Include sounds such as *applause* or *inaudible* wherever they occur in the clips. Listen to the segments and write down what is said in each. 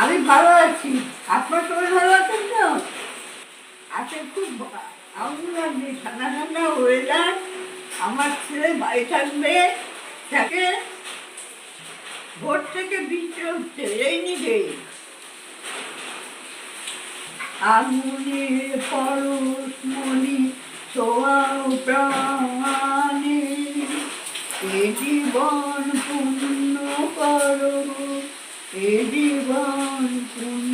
আমি ভালো আছি। আপনার সবাই ভালো আছেন তো? আছে খুব আগুন লাগছে ঠান্ডা ঠান্ডা ওয়েদার আমার ছেলে বাড়ি থাকবে। থাকে ভোর থেকে বৃষ্টি হচ্ছে রেইনি ডে আগুনে পরশ মনি ছোয়াও প্রাণে। এ জীবন পূর্ণ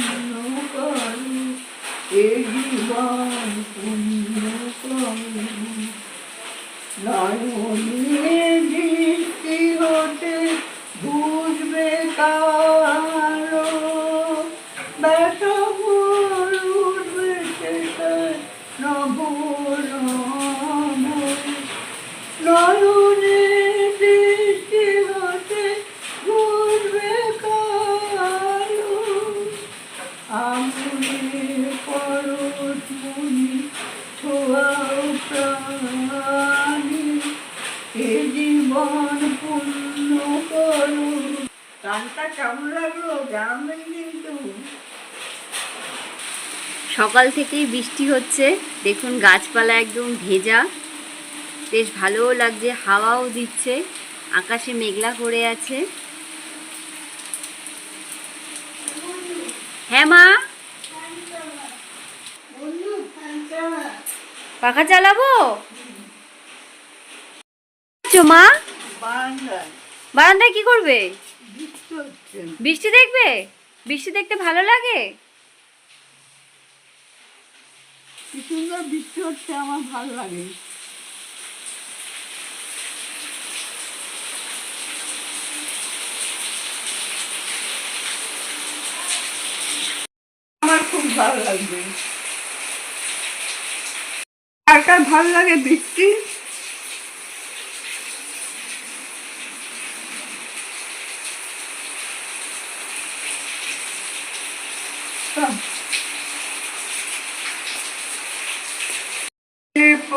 সকাল থেকেই বৃষ্টি হচ্ছে। দেখুন গাছপালা একদম ভেজা। বেশ ভালোও লাগছে হাওয়াও দিচ্ছে। আকাশে মেঘলা করে আছে। হ্যাঁ মা? পাখা চালাবো? মা? বারান্দায় বারান্দায় কি করবে? বৃষ্টি দেখবে? বৃষ্টি দেখতে ভালো লাগে? কি সুন্দর বৃষ্টি হচ্ছে আমার ভালো লাগে। ভালো ভালো লাগে বৃষ্টি? হ্যাঁ।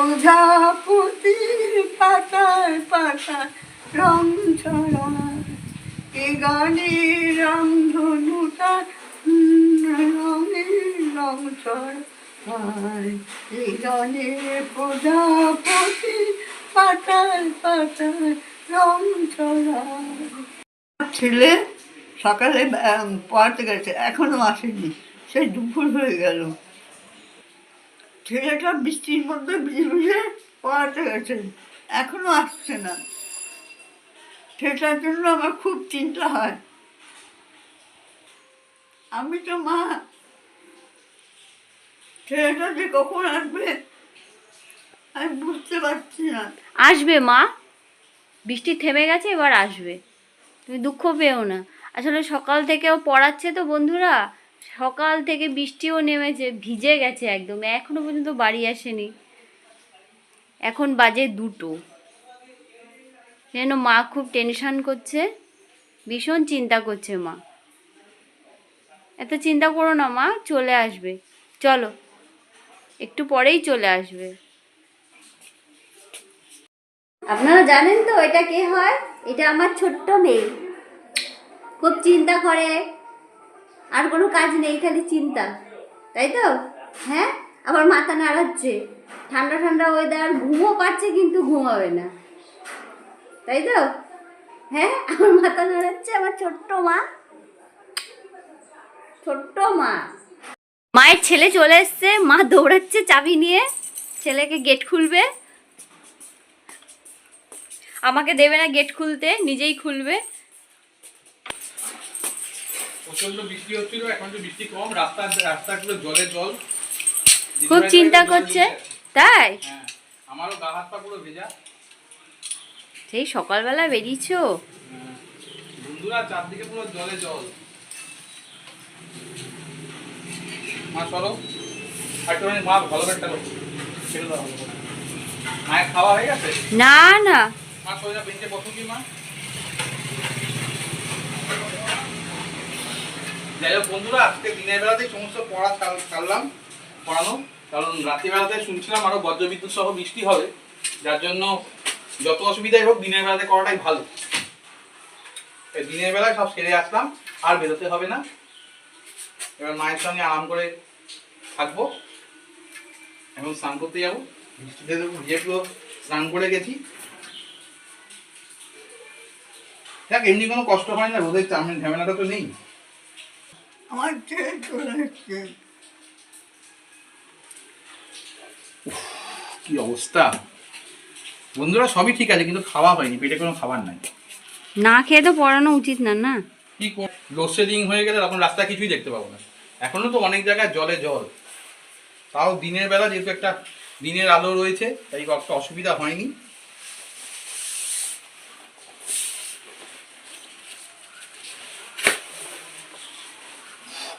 প্রজাপতি পাতায় পাতায় রং ছড়ায় এ গানের রং ধনুটা রঙে রং ছড়ায় এ গানের প্রজাপতি পাতায় পাতায় রং ছড়ায় ছেলে সকালে পড়াতে গেছে, এখনও আসেনি। সেই দুপুর হয়ে গেল। ছেলেটা বৃষ্টির মধ্যে ভিজে পড়াতে গেছে। এখনও আসছে না। সেটার জন্য আমার খুব চিন্তা হয়। আমি তো মা, ছেলেটা যে কখন আসবে, আমি বুঝতে পারছি না। আসবে মা। বৃষ্টি থেমে গেছে, এবার আসবে। তুমি দুঃখ পেও না। আসলে সকাল থেকেও পড়াচ্ছে তো বন্ধুরা। সকাল থেকে বৃষ্টিও নেমেছে, ভিজে গেছে একদম। এখনও পর্যন্ত বাড়ি আসেনি। এখন বাজে দুটো। যেন মা খুব টেনশন করছে, ভীষণ চিন্তা করছে মা। এত চিন্তা করো না মা, চলে আসবে। চলো, একটু পরেই চলে আসবে। আপনারা জানেন তো এটা কে হয়? এটা আমার ছোট্ট মেয়ে। খুব চিন্তা করে। আর কোনো কাজ নেই, খালি চিন্তা, তাই তো? হ্যাঁ? আবার মাথা নাড়াচ্ছে। ঠান্ডা ঠান্ডা ওয়েদার ঘুমও পাচ্ছে কিন্তু ঘুমাবে না। তাই তো? হ্যাঁ? আমার মাথা নাড়াচ্ছে আমার ছোট্ট মা। ছোট্ট মা। মায়ের ছেলে চলে এসছে, মা দৌড়াচ্ছে চাবি নিয়ে। ছেলেকে গেট খুলবে। আমাকে দেবে না গেট খুলতে, নিজেই খুলবে। প্রচণ্ড বৃষ্টি হচ্ছিল এখন তো বৃষ্টি কম রাস্তা রাস্তাগুলো জলে জল। খুব চিন্তা করছে? তাই? হ্যাঁ আমারও গা হাত পা পুরো ভেজা। সেই সকালবেলা বেরিয়েছো? হ্যাঁ। বন্ধুরা চারদিকে পুরো জলে জল। মা চলো। মা ভালো একটা ছেড়ে দাও। মায়ের খাওয়া হয়ে গেছে? না না। মা সোজা বেঞ্চে বসো কি মা? যাই হোক বন্ধুরা, আজকে দিনের বেলাতেই সমস্ত পড়া ছাড়- ছাড়লাম পড়ানো। কারণ রাত্রিবেলাতে শুনছিলাম আরও বজ্রবিদ্যুৎ সহ বৃষ্টি হবে। যার জন্য যত অসুবিধাই হোক দিনের বেলাতে করাটাই ভালো। দিনের বেলায় সব সেরে আসলাম, আর বেরোতে হবে না। এবার মায়ের সঙ্গে আরাম করে থাকব এখন স্নান করতে যাব। বৃষ্টিতে যেহেতু স্নান করে গেছি। দেখ, এমনি কোনো কষ্ট হয় না রোদের ঝামেলাটা তো নেই। আমার ছেলে চলে এসছে। কি অবস্থা? বন্ধুরা সবই ঠিক আছে কিন্তু খাওয়া হয়নি পেটে কোনো খাবার নাই। না খেয়ে তো পড়ানো উচিত না না? কি লোডশেডিং হয়ে গেলে তখন রাস্তা কিছুই দেখতে পাবো না। এখনও তো অনেক জায়গায় জলে জল। তাও দিনের বেলা যেহেতু একটা দিনের আলো রয়েছে তাই একটা অসুবিধা হয়নি।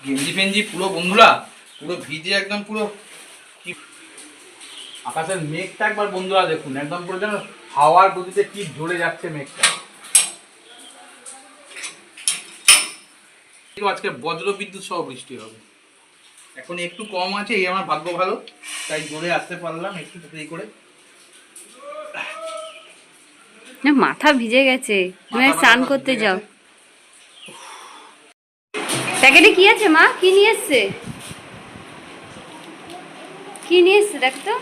গেঞ্জি ফেঞ্জি পুরো বন্ধুরা পুরো ভিজে একদম পুরো কি আকাশের মেঘটা একবার বন্ধুরা দেখুন একদম পুরো যেন হাওয়ার গতিতে কি ঝরে যাচ্ছে মেঘটা। আজকে বজ্র বিদ্যুৎ সহ বৃষ্টি হবে। এখন একটু কম আছে এই আমার ভাগ্য ভালো তাই জোরে আসতে পারলাম একটু তাড়াতাড়ি করে। না মাথা ভিজে গেছে। স্নান করতে যাও। প্যাকেটে কি আছে, মা? কি নিয়ে এসছে? কি নিয়ে এসছে, দেখ তো।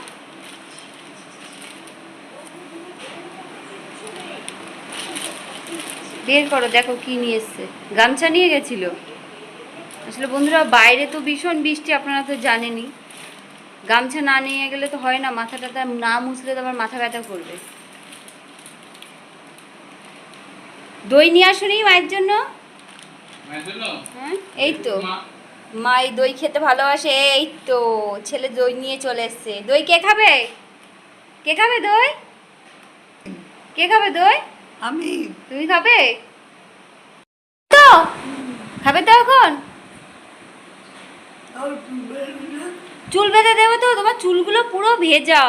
বের করো, দেখো কি নিয়ে এসছে। গামছা নিয়ে গেছিল। আসলে বন্ধুরা, বাইরে তো ভীষণ বৃষ্টি, আপনারা তো জানেনই। গামছা না নিয়ে গেলে তো হয় না মাথা টাথা না মুছলে তো আমার মাথা ব্যথা করবে। দই নিয়ে আসুনি মায়ের জন্য? হ্যাঁ? এই তো। মা, মা এই দই খেতে ভালোবাসে এই তো। ছেলে দই নিয়ে চলে এসছে। দই কে খাবে? কে খাবে দই? কে খাবে দই? আমি। তুমি খাবে? তো খাবে তো এখন? চুল বেঁধে দেবো তো তোমার চুলগুলো পুরো ভেজা।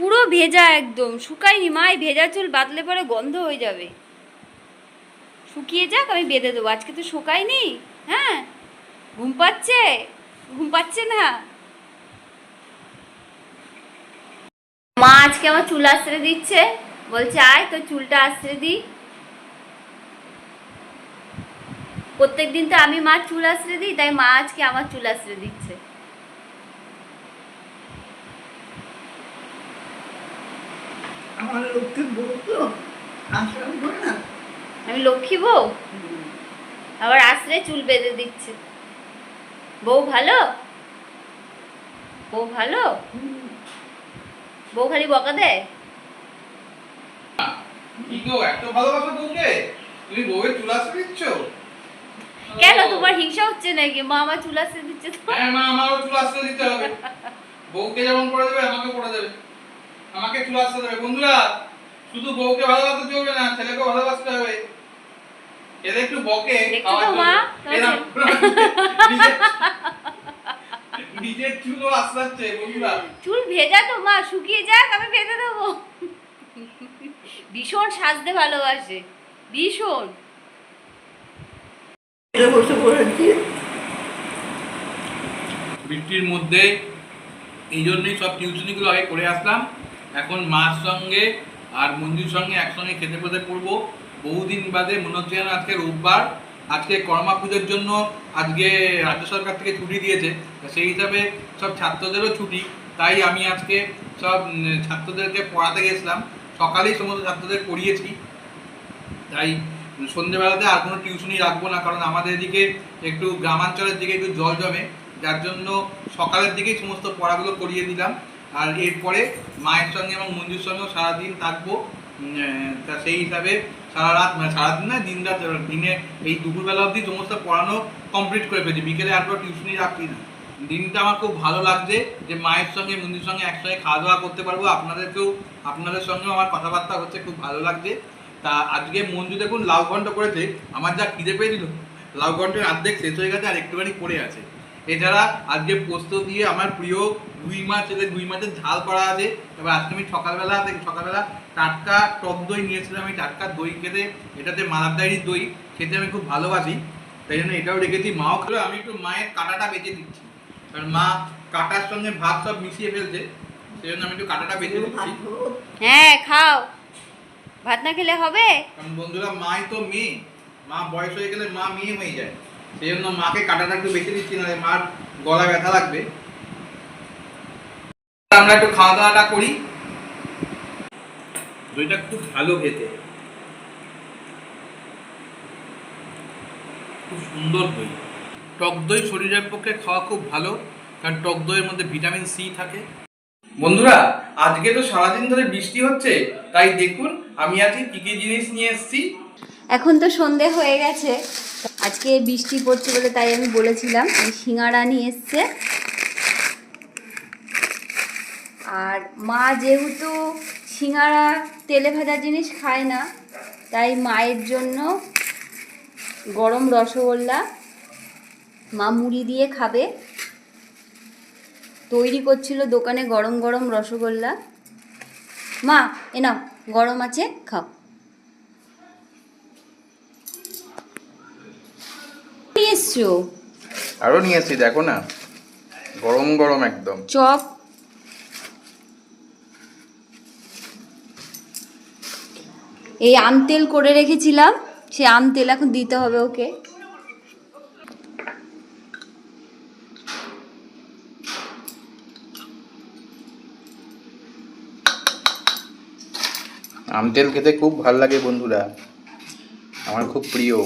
পুরো ভেজা একদম। শুকায়নি মা এই ভেজা চুল বাদলে পরে গন্ধ হয়ে যাবে। শুকিয়ে যাক, আমি বেঁধে দেবো। আজকে তো শুকায়নি হ্যাঁ? ঘুম পাচ্ছে? ঘুম পাচ্ছে না? মা আজকে আমার চুল আশ্রে দিচ্ছে। বলছে, আয় তো চুলটা আশ্রে দিই প্রত্যেকদিন তো আমি মা চুল আশ্রে দিই, তাই মা আজকে আমার চুল আশ্রে দিচ্ছে। আমার লোককে বলতো আসব না আমি লক্ষ্মী বউ? আবার আশ্রে চুল বেঁধে দিচ্ছে। বউ ভালো? বউ ভালো? বউ খালি বকা দেয়? আসতে কেন? তোমার হিংসা হচ্ছে নাকি? মা আমার চুল আশ্রে দিচ্ছে হ্যাঁ মা আমারও চুল আসতে দিতে হবে। বউকে যেমন করে দেবে আমাকে করে দেবে। আমাকে চুল আসতে দেবে। বন্ধুরা শুধু বউকে ভালোবাসতে চলবে না ছেলেকেও ভালোবাসতে হবে। এদের একটু বকে? নিজের- চুলও আসলাচ্ছে বন্ধুরা। চুল ভেজা তো মা শুকিয়ে যাক আমি বেঁধে দেবো। ভীষণ সাজতে ভালোবাসে ভীষণ। বৃষ্টির মধ্যে এই জন্যই সব টিউশনিগুলো আগে করে আসলাম। এখন মার সঙ্গে আর মঞ্জুর সঙ্গে একসঙ্গে খেতে পেতে পড়ব বহুদিন বাদে মনে হচ্ছে যেন আজকে রোববার। আজকে কর্মা পুজোর জন্য আজকে রাজ্য সরকার থেকে ছুটি দিয়েছে। সেই হিসাবে সব ছাত্রদেরও ছুটি। তাই আমি আজকে সব ছাত্রদেরকে পড়াতে গেছিলাম। সকালেই সমস্ত ছাত্রদের পড়িয়েছি। তাই সন্ধ্যেবেলাতে আর কোনো টিউশনই রাখব না, কারণ আমাদের এদিকে একটু গ্রামাঞ্চলের দিকে একটু জল জমে। যার জন্য সকালের দিকেই সমস্ত পড়াগুলো করিয়ে দিলাম। আর এরপরে মায়ের সঙ্গে এবং মঞ্জুর সঙ্গেও সারাদিন থাকব। তা সেই হিসাবে সারা রাত মানে সারাদিন না, দিন রাত দিনে এই দুপুরবেলা অবধি সমস্ত পড়ানো কমপ্লিট করে ফেলেছি। বিকেলে আর টিউশনই রাখি না। দিনটা আমার খুব ভালো লাগছে যে মায়ের সঙ্গে মন্দির সঙ্গে একসঙ্গে খাওয়া দাওয়া করতে পারব। আপনাদেরকেও, আপনাদের সঙ্গেও আমার কথাবার্তা হচ্ছে খুব ভালো লাগছে। তা আজকে মঞ্জু দেখুন লাউ ঘন্ট করেছে। আমার যা খিদে পেয়ে দিল লাউ ঘন্টের অর্ধেক শেষ হয়ে গেছে আর একটুখানি পড়ে আছে। এছাড়া আজকে পোস্ত দিয়ে আমার প্রিয় রুই মাছ এদের রুই মাছের ঝাল করা আছে। এবার আজকে আমি সকালবেলা থেকে সকালবেলা টাটকা টক দই নিয়েছিলাম। আমি টাটকা দই খেতে এটাতে মালার ডায়েরির দই খেতে আমি খুব ভালোবাসি। তাই জন্য এটাও রেখেছি। মাও খেলো আমি একটু মায়ের কাঁটাটা বেঁচে দিচ্ছি। কারণ মা কাঁটার সঙ্গে ভাত সব মিশিয়ে ফেলছে সেই জন্য আমি একটু কাঁটাটা বেঁচে দিচ্ছি। হ্যাঁ খাও। ভাত না খেলে হবে? কারণ বন্ধুরা মাই তো মেয়ে। মা বয়স হয়ে গেলে মা মেয়ে হয়ে যায়। সেই জন্য মাকে কাটাটা একটু বেশি দিচ্ছি না মার গলা ব্যথা লাগবে। আমরা একটু খাওয়া দাওয়াটা করি। দইটা খুব ভালো খেতে। খুব সুন্দর দই। টক দই শরীরের পক্ষে খাওয়া খুব ভালো, কারণ টক দইয়ের মধ্যে ভিটামিন সি থাকে। বন্ধুরা, আজকে তো সারাদিন ধরে বৃষ্টি হচ্ছে, তাই দেখুন, আমি আজকে কি কি জিনিস নিয়ে এসেছি। এখন তো সন্ধে হয়ে গেছে। আজকে বৃষ্টি পড়ছে বলে তাই আমি বলেছিলাম, এই সিঙ্গারা নিয়ে এসছে। আর মা যেহেতু সিঙ্গারা তেলে ভাজা জিনিস খায় না, তাই মায়ের জন্য গরম রসগোল্লা মা মুড়ি দিয়ে খাবে। তৈরি করছিল দোকানে গরম গরম রসগোল্লা। মা, এ নাও, গরম আছে, খাও। এসছো? আরও নিয়ে এসেছি দেখো না। গরম গরম একদম। চপ। এই আম তেল করে রেখেছিলাম সে আম তেল এখন দিতে হবে ওকে। আম তেল খেতে খুব ভালো লাগে বন্ধুরা। আমার খুব প্রিয়।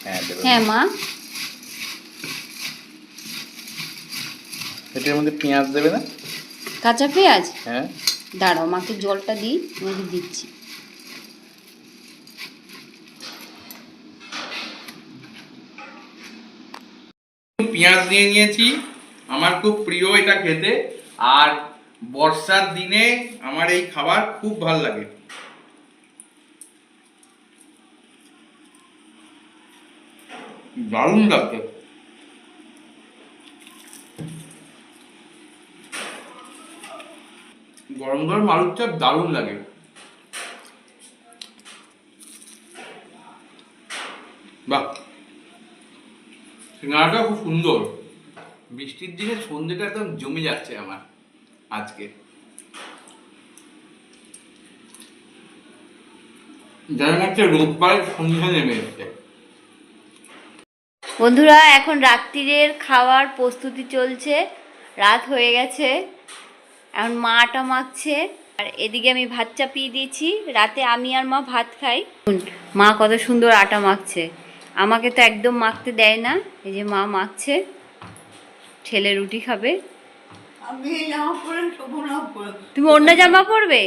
হ্যাঁ। হ্যাঁ মা। এটার মধ্যে পেঁয়াজ দেবে না কাঁচা পেঁয়াজ? হ্যাঁ। দাঁড়াও মাকে জলটা দিই তোমাকে দিচ্ছি। পেঁয়াজ নিয়ে নিয়েছি আমার খুব প্রিয় এটা খেতে আর বর্ষার দিনে আমার এই খাবার খুব ভালো লাগে। দারুণ লাগছে গরম গরম আলুর চাপ দারুণ লাগে। বাহ। সিঙ্গাড়াটা খুব সুন্দর। বৃষ্টির দিনে সন্ধ্যেটা একদম জমে যাচ্ছে আমার আজকে। যেন হচ্ছে রোববার সন্ধ্যা নেমে এসছে। বন্ধুরা এখন রাত্রিরের খাওয়ার প্রস্তুতি চলছে। রাত হয়ে গেছে। এখন মা আটা মাখছে। আর এদিকে আমি ভাত চাপিয়ে দিয়েছি। রাতে আমি আর মা ভাত খাই। মা কত সুন্দর আটা মাখছে। আমাকে তো একদম মাখতে দেয় না। এই যে মা মাখছে। ছেলে রুটি খাবে। তুমি অন্য জামা পরবে?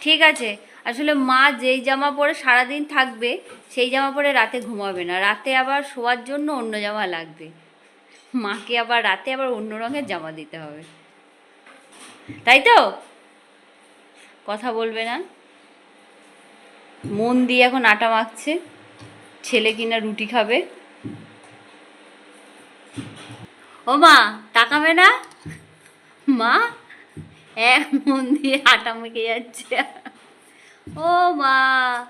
ঠিক আছে। আসলে মা যেই জামা পরে সারাদিন থাকবে, সেই জামা পরে রাতে ঘুমাবে না। রাতে আবার শোয়ার জন্য অন্য জামা লাগবে। মাকে আবার রাতে আবার অন্য রঙের জামা দিতে হবে। তাই তো? কথা বলবে না? মন দিয়ে এখন আটা মাখছে। ছেলে কিনা রুটি খাবে। ও মা, তাকাবে না? মা, এক মন দিয়ে আটা মেখে যাচ্ছে। ও মা,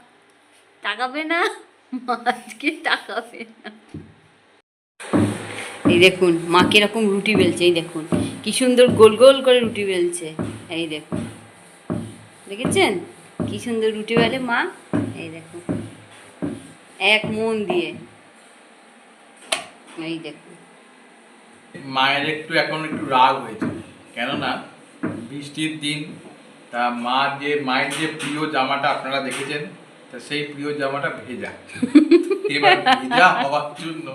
তাকাবে না? মা আজকে তাকাবে না। এই দেখুন, মা কীরকম রুটি বেলছে, এই দেখুন। কি সুন্দর গোল গোল করে রুটি বেলছে। এই দেখুন। দেখেছেন? কি সুন্দর রুটি বেলে মা। এই দেখুন। এক মন দিয়ে। এই দেখুন। মায়ের একটু এখন একটু রাগ হয়েছে। কেননা বৃষ্টির দিন তা মা যে মায়ের যে প্রিয় জামাটা আপনারা দেখেছেন তা সেই প্রিয় জামাটা ভেজা। *laughs* এবার ভেজা হওয়ার জন্য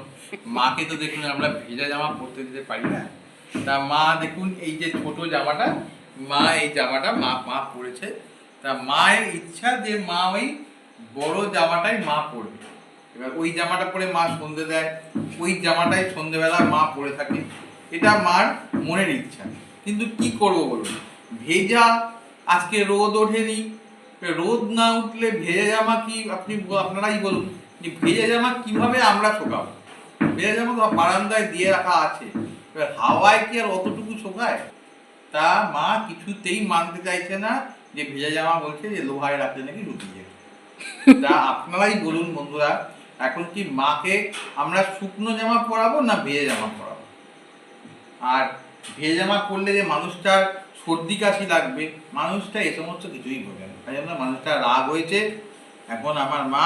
মাকে তো দেখুন আমরা ভেজা জামা পরতে দিতে পারি না। তা মা দেখুন এই যে ছোট জামাটা মা এই জামাটা মা মা পরেছে। তা মায়ের ইচ্ছা যে মা ওই বড় জামাটাই মা পরবে। এবার ওই জামাটা পরে মা সন্ধে দেয় ওই জামাটাই সন্ধেবেলা মা পরে থাকে। এটা মার মনের ইচ্ছা। কিন্তু কি করব বলুন? ভেজা আজকে রোদ ওঠেনি। রোদ না উঠলে ভেজা জামা কি আপনি আপনারাই বলুন যে ভেজা জামা কীভাবে আমরা শোকাবো? ভেজা জামা তো বারান্দায় দিয়ে রাখা আছে। এবার হাওয়ায় কি আর অতটুকু শোকায়? তা মা কিছুতেই মানতে চাইছে না যে ভেজা জামা বলছে যে লোহায় রাখলে নাকি রুটি যায় তা আপনারাই বলুন বন্ধুরা, এখন কি মাকে আমরা শুকনো জামা পরাবো না ভেজা জামা পরাবো? আর ভেজা জামা পরলে যে মানুষটার সর্দি কাশি লাগবে, মানুষটা এ সমস্ত কিছুই বোঝে না। তাই জন্য মানুষটা রাগ হয়েছে। এখন আমার মা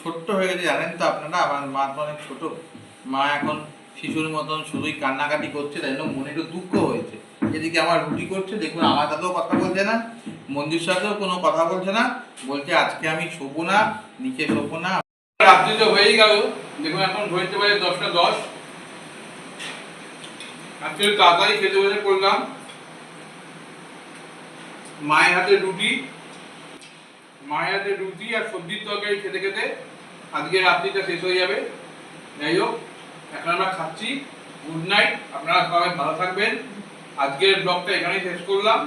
ছোট্ট হয়ে গেছে, জানেন তো আপনারা? আমার মা তো অনেক ছোট। মা এখন শিশুর মতন শুধুই কান্নাকাটি করছে, তাই জন্য মনে একটু দুঃখ হয়েছে। এদিকে আমার রুটি করছে, দেখুন আমার সাথেও কথা বলছে না মন্দির সাথেও কোনো কথা বলছে না। বলছে, আজকে আমি শোবো না, নিচে শোবো না। রাত্রি তো হয়েই গেল। দেখুন, এখন ঘড়িতে বাজে দশটা দশ। আজকে তাড়াতাড়ি খেতে বসে করলাম মায়ের হাতে রুটি, মায়ের হাতে রুটি আর সবজির তরকারি খেতে খেতে আজকে রাত্রিটা শেষ হয়ে যাবে। যাই হোক, এখন আমরা খাচ্ছি। গুড নাইট, আপনারা সবাই ভালো থাকবেন। আজকের ব্লগটা এখানেই শেষ করলাম।